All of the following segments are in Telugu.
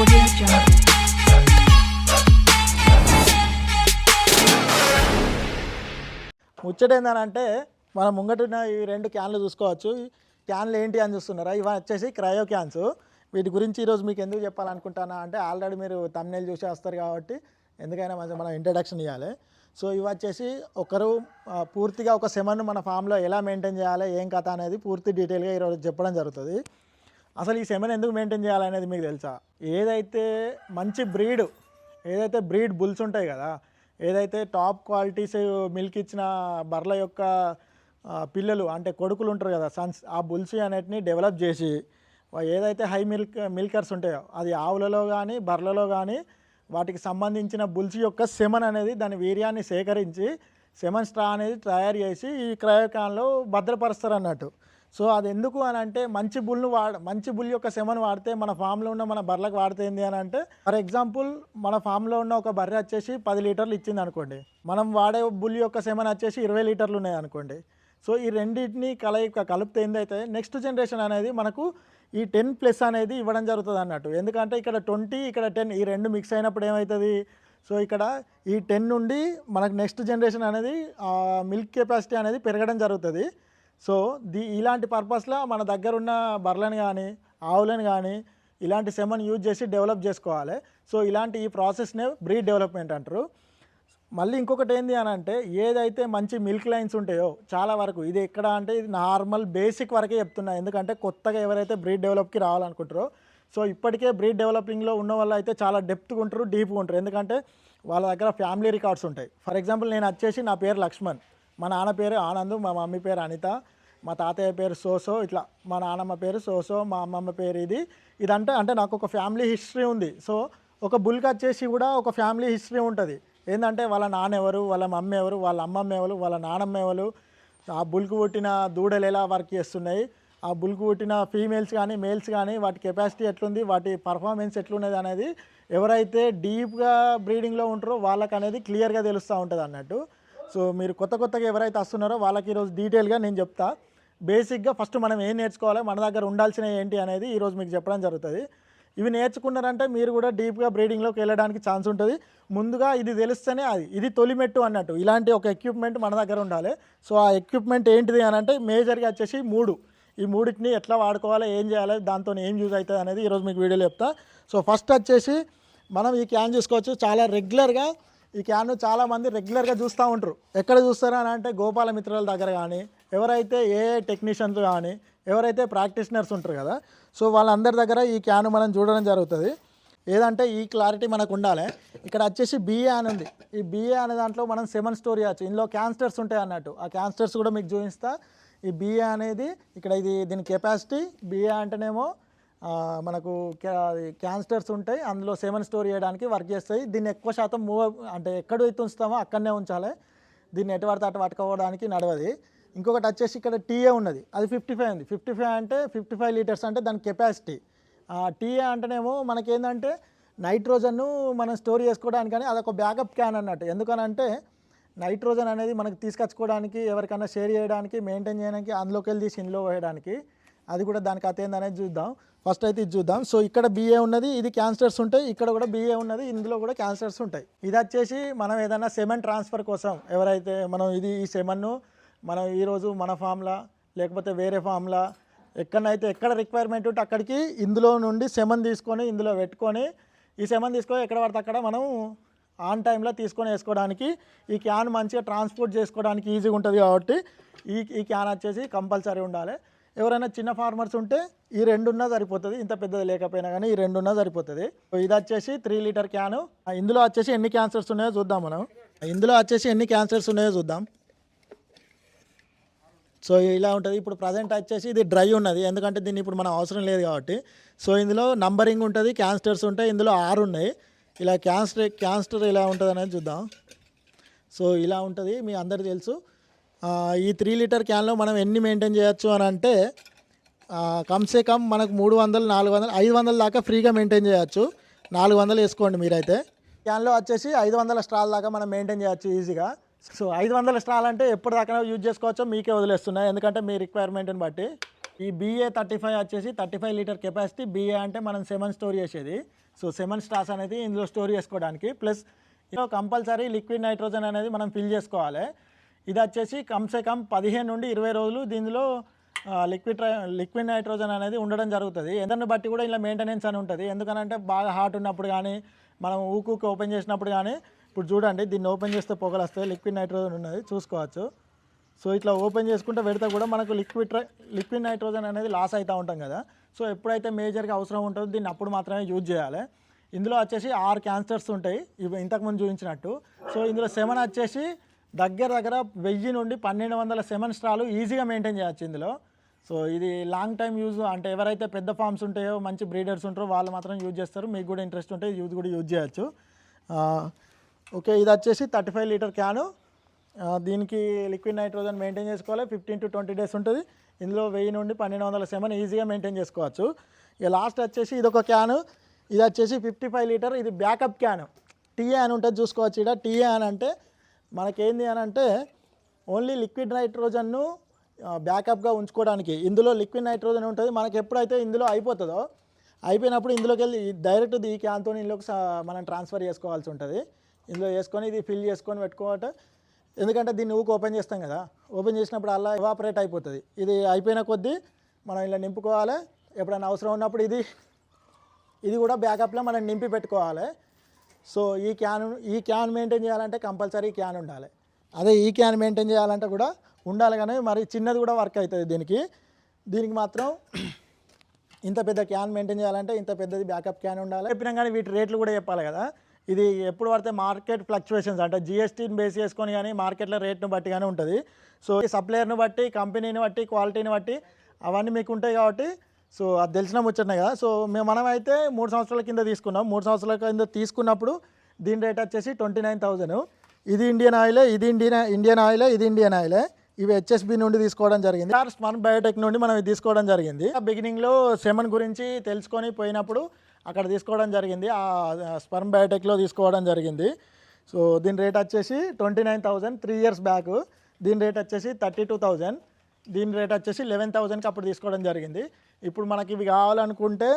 Audio Jungle. ముచ్చట ఏంటంటే మనం ముంగటున్న ఈ రెండు క్యాన్లు చూసుకోవచ్చు. ఈ క్యాన్లు ఏంటి అని చూస్తున్నారా? ఇవి వచ్చేసి క్రయో క్యాన్స్. వీటి గురించి ఈరోజు మీకు ఎందుకు చెప్పాలనుకుంటానా అంటే ఆల్రెడీ మీరు తమ్నేల్ చూసి వస్తారు కాబట్టి ఎందుకైనా మంచి మనం ఇంట్రడక్షన్ ఇవ్వాలి సో ఇవి వచ్చేసి ఒకరు పూర్తిగా ఒక సెమన్ను మన ఫామ్లో ఎలా మెయింటైన్ చేయాలి ఏం కథ అనేది పూర్తి డీటెయిల్గా ఈరోజు చెప్పడం జరుగుతుంది. అసలు ఈ సెమెన్ ఎందుకు మెయింటైన్ చేయాలనేది మీకు తెలుసా? ఏదైతే మంచి బ్రీడ్ ఏదైతే బ్రీడ్ బుల్స్ ఉంటాయి కదా ఏదైతే టాప్ క్వాలిటీస్ మిల్క్ ఇచ్చిన బర్ల యొక్క పిల్లలు అంటే కొడుకులు ఉంటారు కదా సన్స్ ఆ బుల్స్ అనేటిని డెవలప్ చేసి ఏదైతే హై మిల్క్ మిల్కర్స్ ఉంటాయో అది ఆవులలో కానీ బర్రెలలో కానీ వాటికి సంబంధించిన బుల్స్ యొక్క సెమన్ అనేది దాని వీర్యాన్ని సేకరించి సెమన్ స్ట్రా అనేది తయారు చేసి ఈ క్రయోకాన్లో భద్రపరుస్తారు అన్నట్టు సో అది ఎందుకు అని అంటే మంచి బుల్ను వాడ మంచి బుల్ యొక్క సెమను వాడితే మన ఫామ్లో ఉన్న మన బర్రెలకు వాడితే ఏంది అని అంటే ఫర్ ఎగ్జాంపుల్ మన ఫామ్లో ఉన్న ఒక బర్రె వచ్చేసి పది లీటర్లు ఇచ్చింది అనుకోండి. మనం వాడే బుల్ యొక్క సెమన్ వచ్చేసి ఇరవై లీటర్లు ఉన్నాయి అనుకోండి. సో ఈ రెండింటిని కలయిక కలిపితే ఏందైతే నెక్స్ట్ జనరేషన్ అనేది మనకు ఈ టెన్ ప్లస్ అనేది ఇవ్వడం జరుగుతుంది అన్నట్టు. ఎందుకంటే ఇక్కడ ట్వంటీ ఇక్కడ టెన్ ఈ రెండు మిక్స్ అయినప్పుడు ఏమవుతుంది సో ఇక్కడ ఈ టెన్ నుండి మనకు నెక్స్ట్ జనరేషన్ అనేది మిల్క్ కెపాసిటీ అనేది పెరగడం జరుగుతుంది. సో దీ ఇలాంటి పర్పస్లో మన దగ్గర ఉన్న బర్రెలను కానీ ఆవులను కానీ ఇలాంటి సెమన్ యూజ్ చేసి డెవలప్ చేసుకోవాలి. సో ఇలాంటి ఈ ప్రాసెస్నే బ్రీడ్ డెవలప్మెంట్ అంటారు. మళ్ళీ ఇంకొకటి ఏంది అని అంటే ఏదైతే మంచి మిల్క్ లైన్స్ ఉంటాయో చాలా వరకు ఇది ఎక్కడ అంటే ఇది నార్మల్ బేసిక్ వరకే చెప్తున్నా. ఎందుకంటే కొత్తగా ఎవరైతే బ్రీడ్ డెవలప్కి రావాలనుకుంటారో సో ఇప్పటికే బ్రీడ్ డెవలపింగ్లో ఉన్న వాళ్ళు అయితే చాలా డెప్త్గా ఉంటారు డీప్గా ఉంటారు. ఎందుకంటే వాళ్ళ దగ్గర ఫ్యామిలీ రికార్డ్స్ ఉంటాయి. ఫర్ ఎగ్జాంపుల్ నేను వచ్చేసి నా పేరు లక్ష్మణ్. మా నాన్న పేరు ఆనంద్ మా మమ్మీ పేరు అనిత మా తాతయ్య పేరు సోసో ఇట్లా మా నాన్నమ్మ పేరు సోసో మా అమ్మమ్మ పేరు ఇది. ఇదంటే అంటే నాకు ఒక ఫ్యామిలీ హిస్టరీ ఉంది. సో ఒక బుల్క్ వచ్చేసి కూడా ఒక ఫ్యామిలీ హిస్టరీ ఉంటుంది. ఏంటంటే వాళ్ళ నాన్న ఎవరు వాళ్ళ మమ్మీ ఎవరు వాళ్ళ అమ్మమ్మ ఎవరు వాళ్ళ నానమ్మ ఎవరు ఆ బుల్కు పుట్టిన దూడలు ఎలా వర్క్ చేస్తున్నాయి ఆ బుల్కు పుట్టిన ఫీమేల్స్ కానీ మేల్స్ కానీ వాటి కెపాసిటీ ఎట్లుంది వాటి పర్ఫార్మెన్స్ ఎట్లున్నది అనేది ఎవరైతే డీప్గా బ్రీడింగ్లో ఉంటారో వాళ్ళకనేది క్లియర్గా తెలుస్తూ ఉంటుంది అన్నట్టు సో మీరు కొత్త కొత్తగా ఎవరైతే వస్తున్నారో వాళ్ళకి ఈరోజు డీటెయిల్గా నేను చెప్తా. బేసిక్గా ఫస్ట్ మనం ఏం నేర్చుకోవాలి మన దగ్గర ఉండాల్సినవి ఏంటి అనేది ఈరోజు మీకు చెప్పడం జరుగుతుంది. ఇవి నేర్చుకున్నారంటే మీరు కూడా డీప్గా బ్రీడింగ్లోకి వెళ్ళడానికి ఛాన్స్ ఉంటుంది. ముందుగా ఇది తెలిస్తేనే అది ఇది తొలిమెట్టు అన్నట్టు ఇలాంటి ఒక ఎక్విప్మెంట్ మన దగ్గర ఉండాలి. సో ఆ ఎక్విప్మెంట్ ఏంటిది అని అంటే మేజర్గా వచ్చేసి మూడు. ఈ మూడింటిని ఎట్లా వాడుకోవాలి ఏం చేయాలి దాంతో ఏం యూజ్ అవుతుంది అనేది ఈరోజు మీకు వీడియోలో చెప్తా. సో ఫస్ట్ వచ్చేసి మనం ఈ క్యాన్ చూసుకోవచ్చు. చాలా రెగ్యులర్గా ఈ క్యాన్ను చాలామంది రెగ్యులర్గా చూస్తూ ఉంటారు. ఎక్కడ చూస్తారా అని అంటే గోపాల మిత్రుల దగ్గర కానీ ఎవరైతే ఏ టెక్నీషియన్స్ కానీ ఎవరైతే ప్రాక్టీషనర్స్ ఉంటారు కదా సో వాళ్ళందరి దగ్గర ఈ క్యాన్ మనం చూడడం జరుగుతుంది. ఏదంటే ఈ క్లారిటీ మనకు ఉండాలి. ఇక్కడ వచ్చేసి బిఏ అని ఉంది. ఈ బిఏ అనే దాంట్లో మనం సెవెన్ స్టోరీ వచ్చు ఇందులో క్యాన్స్టర్స్ ఉంటాయి అన్నట్టు. ఆ క్యాన్స్టర్స్ కూడా మీకు చూపిస్తా. ఈ బిఏ అనేది ఇక్కడ ఇది దీని కెపాసిటీ బిఏ అంటేనేమో మనకు క్యాన్స్టర్స్ ఉంటాయి అందులో సెవెన్ స్టోర్ చేయడానికి వర్క్ చేస్తాయి. దీన్ని ఎక్కువ శాతం మూవ్ అంటే ఎక్కడైతే ఉంచుతామో అక్కడనే ఉంచాలి. దీన్ని ఎటు పడితే అటు పట్టుకోవడానికి నడవది. ఇంకొకటి వచ్చేసి ఇక్కడ టీఏ ఉన్నది. అది ఫిఫ్టీ ఫైవ్ ఉంది. ఫిఫ్టీ ఫైవ్ అంటే ఫిఫ్టీ ఫైవ్ లీటర్స్ అంటే దాని కెపాసిటీ. టీఏ అంటేనేమో మనకేందంటే నైట్రోజన్ను మనం స్టోర్ చేసుకోవడానికి కానీ అదొక బ్యాకప్ క్యాన్ అన్నట్టు. ఎందుకనంటే నైట్రోజన్ అనేది మనకు తీసుకొచ్చుకోవడానికి ఎవరికైనా షేర్ చేయడానికి మెయింటైన్ చేయడానికి అందులోకి వెళ్ళి తీసి ఇంట్లో వేయడానికి అది కూడా దానికి అతేందనేది చూద్దాం. ఫస్ట్ అయితే ఇది చూద్దాం. సో ఇక్కడ బిఏ ఉన్నది ఇది క్యాన్సర్స్ ఉంటాయి. ఇక్కడ కూడా బిఏ ఉన్నది ఇందులో కూడా క్యాన్సర్స్ ఉంటాయి. ఇది వచ్చేసి మనం ఏదైనా సెమెన్ ట్రాన్స్ఫర్ కోసం ఎవరైతే మనం ఇది ఈ సెమెన్ను మనం ఈరోజు మన ఫామ్లా లేకపోతే వేరే ఫామ్లా ఎక్కడైతే ఎక్కడ రిక్వైర్మెంట్ ఉంటే అక్కడికి ఇందులో నుండి సెమన్ తీసుకొని ఇందులో పెట్టుకొని ఈ సెమన్ తీసుకొని ఎక్కడ పడితే అక్కడ మనం ఆన్ టైంలో తీసుకొని వేసుకోవడానికి ఈ క్యాన్ మంచిగా ట్రాన్స్పోర్ట్ చేసుకోవడానికి ఈజీగా ఉంటుంది కాబట్టి ఈ ఈ క్యాన్ వచ్చేసి కంపల్సరీ ఉండాలి. ఎవరైనా చిన్న ఫార్మర్స్ ఉంటే ఈ రెండున్నా సరిపోతుంది. ఇంత పెద్దది లేకపోయినా కానీ ఈ రెండున్నా సరిపోతుంది. ఇది వచ్చేసి త్రీ లీటర్ క్యాను ఇందులో వచ్చేసి ఎన్ని క్యాన్సర్స్ ఉన్నాయో చూద్దాం మనం. ఇందులో వచ్చేసి ఎన్ని క్యాన్సర్స్ ఉన్నాయో చూద్దాం. సో ఇలా ఉంటుంది. ఇప్పుడు ప్రజెంట్ వచ్చేసి ఇది డ్రై ఉన్నది. ఎందుకంటే దీన్ని ఇప్పుడు మనం అవసరం లేదు కాబట్టి. సో ఇందులో నంబరింగ్ ఉంటుంది క్యాన్స్టర్స్ ఉంటాయి. ఇందులో ఆరు ఉన్నాయి. ఇలా క్యాన్స్టర్ క్యాన్స్టర్ ఇలా ఉంటుంది అనేది చూద్దాం. సో ఇలా ఉంటుంది. మీ అందరికీ తెలుసు. ఈ త్రీ లీటర్ క్యాన్లో మనం ఎన్ని మెయింటైన్ చేయొచ్చు అని అంటే కమ్సే కమ్ మనకు మూడు వందలు నాలుగు వందలు ఐదు వందల దాకా ఫ్రీగా మెయింటైన్ చేయొచ్చు. నాలుగు వందలు వేసుకోండి మీరైతే. క్యాన్లో వచ్చేసి ఐదు వందల స్ట్రాల్ దాకా మనం మెయింటైన్ చేయొచ్చు ఈజీగా. సో ఐదు వందల స్ట్రాల్ అంటే ఎప్పుడు దాకా యూజ్ చేసుకోవచ్చో మీకే వదిలేస్తున్నాయి ఎందుకంటే మీ రిక్వైర్మెంట్ని బట్టి. ఈ బీఏ థర్టీ ఫైవ్ వచ్చేసి thirty five litre capacity BA అంటే మనం సెమన్ స్టోర్ చేసేది. సో సెమన్ స్టార్స్ అనేది ఇందులో స్టోర్ చేసుకోవడానికి. ప్లస్ ఇందులో కంపల్సరీ లిక్విడ్ నైట్రోజన్ అనేది మనం ఫిల్ చేసుకోవాలి. ఇది వచ్చేసి కమ్సే కమ్ పదిహేను నుండి ఇరవై రోజులు దీనిలో లిక్విడ్ లిక్విడ్ నైట్రోజన్ అనేది ఉండడం జరుగుతుంది. ఎందరిని బట్టి కూడా ఇలా మెయింటెనెన్స్ అని ఉంటుంది. ఎందుకనంటే బాగా హాట్ ఉన్నప్పుడు కానీ మనం ఊకూకి ఓపెన్ చేసినప్పుడు కానీ ఇప్పుడు చూడండి దీన్ని ఓపెన్ చేస్తే పొగలు వస్తాయి లిక్విడ్ నైట్రోజన్ ఉన్నది చూసుకోవచ్చు. సో ఇట్లా ఓపెన్ చేసుకుంటే పెడితే కూడా మనకు లిక్విడ్ లిక్విడ్ నైట్రోజన్ అనేది లాస్ అవుతూ ఉంటాం కదా. సో ఎప్పుడైతే మేజర్గా అవసరం ఉంటుందో దీన్ని అప్పుడు మాత్రమే యూజ్ చేయాలి. ఇందులో వచ్చేసి ఆరు క్యాన్సర్స్ ఉంటాయి. ఇవి ఇంతకుముందు చూపించినట్టు. సో ఇందులో సెవెన్ వచ్చేసి దగ్గర దగ్గర వెయ్యి నుండి పన్నెండు వందల సెవెన్ స్ట్రాలు ఈజీగా మెయింటైన్ చేయొచ్చు ఇందులో. సో ఇది లాంగ్ టైం యూజ్ అంటే ఎవరైతే పెద్ద ఫార్మ్స్ ఉంటాయో మంచి బ్రీడర్స్ ఉంటారో వాళ్ళు మాత్రం యూజ్ చేస్తారు. మీకు కూడా ఇంట్రెస్ట్ ఉంటే యూజ్ కూడా యూజ్ చేయొచ్చు. ఓకే ఇది వచ్చేసి థర్టీ ఫైవ్ లీటర్ క్యాను. దీనికి లిక్విడ్ నైట్రోజన్ మెయింటైన్ చేసుకోవాలి. ఫిఫ్టీన్ టు ట్వంటీ డేస్ ఉంటుంది. ఇందులో వెయ్యి నుండి పన్నెండు వందల సెవెన్ ఈజీగా మెయింటైన్ చేసుకోవచ్చు. ఇక లాస్ట్ వచ్చేసి ఇది ఒక క్యాను. ఇది వచ్చేసి ఫిఫ్టీ ఫైవ్ లీటర్. ఇది బ్యాకప్ క్యాను. టీఏ అని ఉంటుంది చూసుకోవచ్చు. ఇక్కడ టీఏ అని అంటే మనకేంది అని అంటే ఓన్లీ లిక్విడ్ నైట్రోజన్ను బ్యాకప్గా ఉంచుకోవడానికి. ఇందులో లిక్విడ్ నైట్రోజన్ ఉంటుంది. మనకి ఎప్పుడైతే ఇందులో అయిపోతుందో అయిపోయినప్పుడు ఇందులోకి వెళ్ళి డైరెక్ట్ ఈ క్యాన్తో ఇందులోకి మనం ట్రాన్స్ఫర్ చేసుకోవాల్సి ఉంటుంది. ఇందులో వేసుకొని ఇది ఫిల్ చేసుకొని పెట్టుకోవట. ఎందుకంటే దీన్ని ఊకి ఓపెన్ చేస్తాం కదా. ఓపెన్ చేసినప్పుడు అలా ఎవాపరేట్ అయిపోతుంది. ఇది అయిపోయిన కొద్దీ మనం ఇలా నింపుకోవాలి. ఎప్పుడైనా అవసరం ఉన్నప్పుడు ఇది ఇది కూడా బ్యాకప్లో మనం నింపి పెట్టుకోవాలి. సో ఈ క్యాన్ ఈ క్యాన్ మెయింటైన్ చేయాలంటే కంపల్సరీ క్యాన్ ఉండాలి. అదే ఈ క్యాన్ మెయింటైన్ చేయాలంటే కూడా ఉండాలి కానీ మరి చిన్నది కూడా వర్క్ అవుతుంది దీనికి. దీనికి మాత్రం ఇంత పెద్ద క్యాన్ మెయింటైన్ చేయాలంటే ఇంత పెద్దది బ్యాకప్ క్యాన్ ఉండాలి. చెప్పినా కానీ వీటి రేట్లు కూడా చెప్పాలి కదా. ఇది ఎప్పుడు పడితే మార్కెట్ ఫ్లక్చువేషన్స్ అంటే జిఎస్టీని బేస్ చేసుకొని కానీ మార్కెట్లో రేట్ను బట్టి కానీ ఉంటుంది. సో ఈ సప్లయర్ని బట్టి కంపెనీని బట్టి క్వాలిటీని బట్టి అవన్నీ మీకు ఉంటాయి కాబట్టి సో అది తెలిసిన ముచ్చటనే కదా. సో మేము మనం అయితే మూడు సంవత్సరాల కింద తీసుకున్నాం. మూడు సంవత్సరాల కింద తీసుకున్నప్పుడు దీని రేట్ వచ్చేసి ట్వంటీ నైన్ థౌజండ్. ఇది ఇండియన్ ఆయిలే ఇది ఇండియన్ ఇండియన్ ఆయిలే ఇది ఇండియన్ ఆయిలే. ఇవి హెచ్ఎస్బి నుండి తీసుకోవడం జరిగింది. స్మన్ బయోటెక్ నుండి మనం ఇది తీసుకోవడం జరిగింది. బిగినింగ్లో సెమన్ గురించి తెలుసుకొని పోయినప్పుడు అక్కడ తీసుకోవడం జరిగింది. ఆ స్పర్మ్ బయోటెక్లో తీసుకోవడం జరిగింది. సో దీని రేట్ వచ్చేసి twenty nine thousand three years back. దీని రేట్ వచ్చేసి థర్టీ టూ థౌజండ్. దీని రేట్ వచ్చేసి లెవెన్ థౌజండ్కి అప్పుడు తీసుకోవడం జరిగింది. ఇప్పుడు మనకి ఇవి కావాలనుకుంటే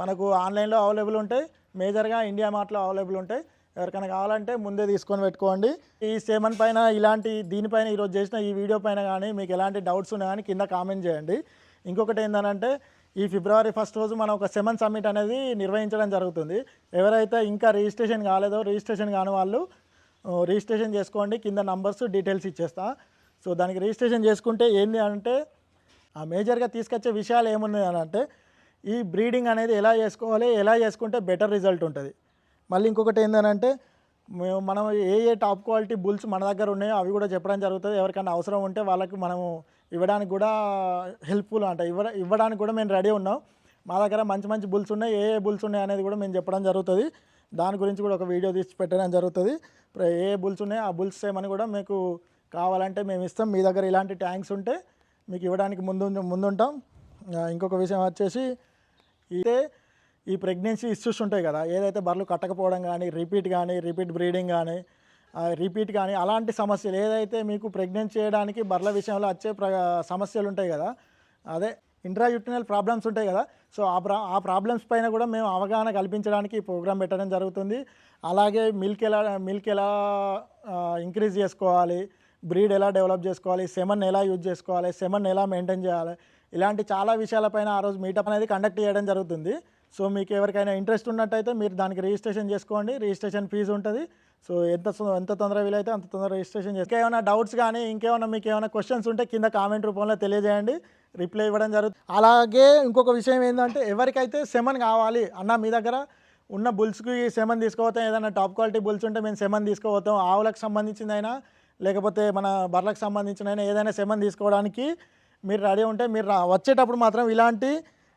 మనకు ఆన్లైన్లో అవైలబుల్ ఉంటాయి. మేజర్గా ఇండియా మార్ట్లో అవైలబుల్ ఉంటాయి. ఎవరికైనా కావాలంటే ముందే తీసుకొని పెట్టుకోండి. ఈ సేమన్ పైన ఇలాంటి దీనిపైన ఈరోజు చేసిన ఈ వీడియో పైన కానీ మీకు ఎలాంటి డౌట్స్ ఉన్నా కానీ కింద కామెంట్ చేయండి. ఇంకొకటి ఏంటంటే ఈ ఫిబ్రవరి ఫస్ట్ రోజు మనం ఒక సెమన్ సమ్మిట్ అనేది నిర్వహించడం జరుగుతుంది. ఎవరైతే ఇంకా రిజిస్ట్రేషన్ కాలేదో రిజిస్ట్రేషన్ కాని వాళ్ళు రిజిస్ట్రేషన్ చేసుకోండి. కింద నంబర్స్ డీటెయిల్స్ ఇచ్చేస్తా. సో దానికి రిజిస్ట్రేషన్ చేసుకుంటే ఏంది అంటే ఆ మేజర్గా తీసుకొచ్చే విషయాలు ఏమున్నాయి అని అంటే ఈ బ్రీడింగ్ అనేది ఎలా చేసుకోవాలి ఎలా చేసుకుంటే బెటర్ రిజల్ట్ ఉంటుంది. మళ్ళీ ఇంకొకటి ఏంటంటే మేము మనం ఏ ఏ టాప్ క్వాలిటీ బుల్స్ మన దగ్గర ఉన్నాయో అవి కూడా చెప్పడం జరుగుతుంది. ఎవరికైనా అవసరం ఉంటే వాళ్ళకి మనము ఇవ్వడానికి కూడా హెల్ప్ఫుల్ అంట. ఇవ్వ ఇవ్వడానికి కూడా మేము రెడీ ఉన్నాం. మా దగ్గర మంచి మంచి బుల్స్ ఉన్నాయి ఏ ఏ బుల్స్ ఉన్నాయి అనేది కూడా మేము చెప్పడం జరుగుతుంది. దాని గురించి కూడా ఒక వీడియో తీసి పెట్టడం జరుగుతుంది. ఏ ఏ బుల్స్ ఉన్నాయి ఆ బుల్స్ ఏమని కూడా మీకు కావాలంటే మేము ఇస్తాం. మీ దగ్గర ఇలాంటి ట్యాంక్స్ ఉంటే మీకు ఇవ్వడానికి ముందు ముందుంటాం. ఇంకొక విషయం వచ్చేసి ఇదే ఈ ప్రెగ్నెన్సీ ఇష్యూస్ ఉంటాయి కదా ఏదైతే బర్రెలు కట్టకపోవడం కానీ రిపీట్ కానీ రిపీట్ బ్రీడింగ్ కానీ రిపీట్ కానీ అలాంటి సమస్యలు ఏదైతే మీకు ప్రెగ్నెంట్ చేయడానికి బర్రెల విషయంలో వచ్చే ప్ర సమస్యలు ఉంటాయి కదా అదే ఇంట్రాయూటినల్ ప్రాబ్లమ్స్ ఉంటాయి కదా సో ఆ ప్రా ఆ ప్రాబ్లమ్స్ పైన కూడా మేము అవగాహన కల్పించడానికి ఈ ప్రోగ్రామ్ పెట్టడం జరుగుతుంది. అలాగే మిల్క్ ఎలా మిల్క్ ఎలా ఇంక్రీజ్ చేసుకోవాలి బ్రీడ్ ఎలా డెవలప్ చేసుకోవాలి సెమన్ ఎలా యూజ్ చేసుకోవాలి సెమన్ ఎలా మెయింటైన్ చేయాలి ఇలాంటి చాలా విషయాలపైన ఆ రోజు మీటప్ అనేది కండక్ట్ చేయడం జరుగుతుంది. సో మీకు ఎవరికైనా ఇంట్రెస్ట్ ఉన్నట్టయితే మీరు దానికి రిజిస్ట్రేషన్ చేసుకోండి రిజిస్ట్రేషన్ ఫీజు ఉంటుంది. సో ఎంత ఎంత తొందర వీలైతే అంత తొందరగా రిజిస్ట్రేషన్ చేసి ఇంకేమైనా డౌట్స్ కానీ ఇంకేమైనా మీకు ఏమైనా క్వశ్చన్స్ ఉంటే కింద కామెంట్ రూపంలో తెలియజేయండి. రిప్లై ఇవ్వడం జరుగుతుంది. అలాగే ఇంకొక విషయం ఏంటంటే ఎవరికైతే సెమన్ కావాలి అన్న మీ దగ్గర ఉన్న బుల్స్కి సెమన్ తీసుకోపోతాం ఏదైనా టాప్ క్వాలిటీ బుల్స్ ఉంటే మేము సెమన్ తీసుకోపోతాం ఆవులకు సంబంధించిందైనా లేకపోతే మన బర్లకు సంబంధించిన ఏదైనా సెమన్ తీసుకోవడానికి మీరు రెడీ ఉంటే మీరు రా- వచ్చేటప్పుడు మాత్రం ఇలాంటి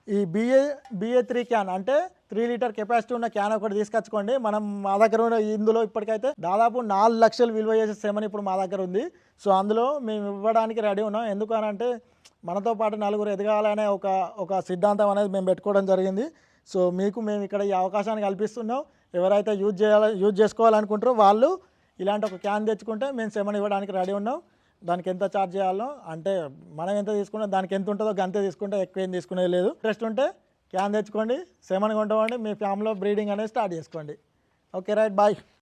ఈ బిఏ బిఏ త్రీ క్యాన్ అంటే త్రీ లీటర్ కెపాసిటీ ఉన్న క్యాన్ ఒకటి తీసుకొచ్చుకోండి. మనం మా దగ్గర ఉన్న ఇందులో ఇప్పటికైతే దాదాపు నాలుగు లక్షలు విలువ చేసే సెమన్ ఇప్పుడు మా దగ్గర ఉంది. సో అందులో మేము ఇవ్వడానికి రెడీ ఉన్నాం. ఎందుకు అని అంటే మనతో పాటు నలుగురు ఎదగాలనే ఒక ఒక సిద్ధాంతం అనేది మేము పెట్టుకోవడం జరిగింది. సో మీకు మేము ఇక్కడ ఈ అవకాశాన్ని కల్పిస్తున్నాం. ఎవరైతే యూజ్ చేయాలి యూజ్ చేసుకోవాలనుకుంటారో వాళ్ళు ఇలాంటి ఒక క్యాన్ తెచ్చుకుంటే మేము సెమన్ ఇవ్వడానికి రెడీ ఉన్నాం. దానికి ఎంత ఛార్జ్ చేయాలో అంటే మనం ఎంత తీసుకుంటే దానికి ఎంత ఉంటుందో అంతే తీసుకుంటే ఎక్కువ ఏం తీసుకునేది లేదు. ఇంట్రెస్ట్ ఉంటే క్యాన్ తెచ్చుకోండి సెమన్ కొంటామండి మీ ఫ్యామిలీలో బ్రీడింగ్ అనేది స్టార్ట్ చేసుకోండి. Okay right bye